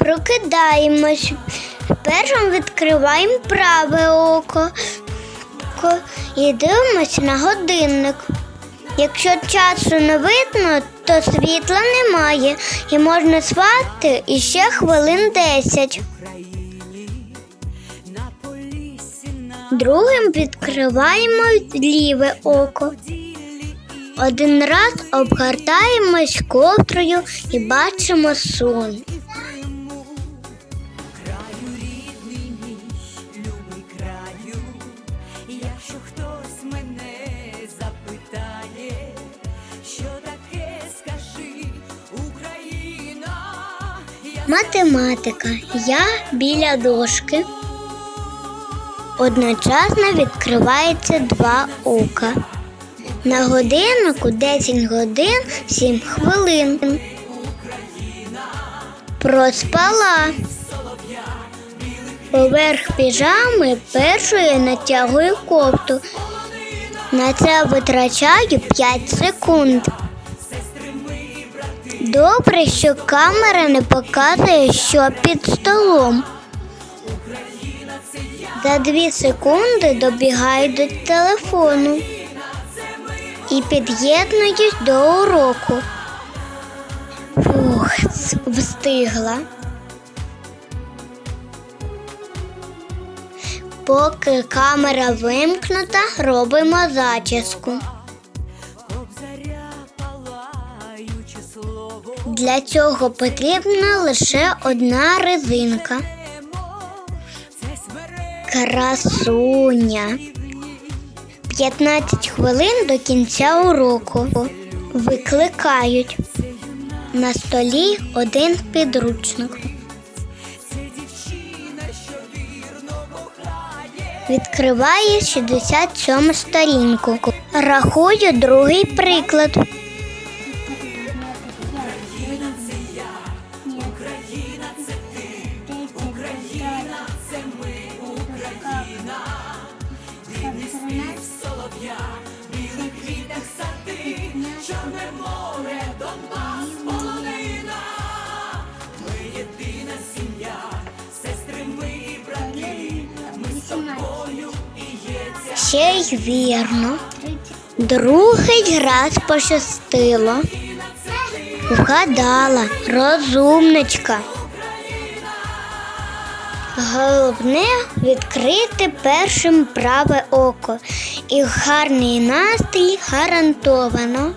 Прокидаємось. Першим відкриваємо праве око і дивимося на годинник. Якщо часу не видно, то світла немає і можна спати іще хвилин 10. Другим відкриваємо ліве око. Один раз обгортаємось ковдрою і бачимо сон. Математика. Я біля дошки. Одночасно відкривається два ока. На годиннику 10 годин 7 хвилин. Проспала. Поверх піжами першою натягую кофту. На це витрачаю 5 секунд. Добре, що камера не показує, що під столом. За дві секунди добігаю до телефону і під'єднуюсь до уроку. Фух, встигла. Поки камера вимкнута, робимо зачіску. Для цього потрібна лише одна резинка. Красуня. 15 хвилин до кінця уроку. Викликають. На столі один підручник. Відкриває 67 сторінку. Рахую другий приклад. Ще й вірно. Другий раз пощастило. Вгадала, розумничка. Головне відкрити першим праве око. І гарний настрій гарантовано.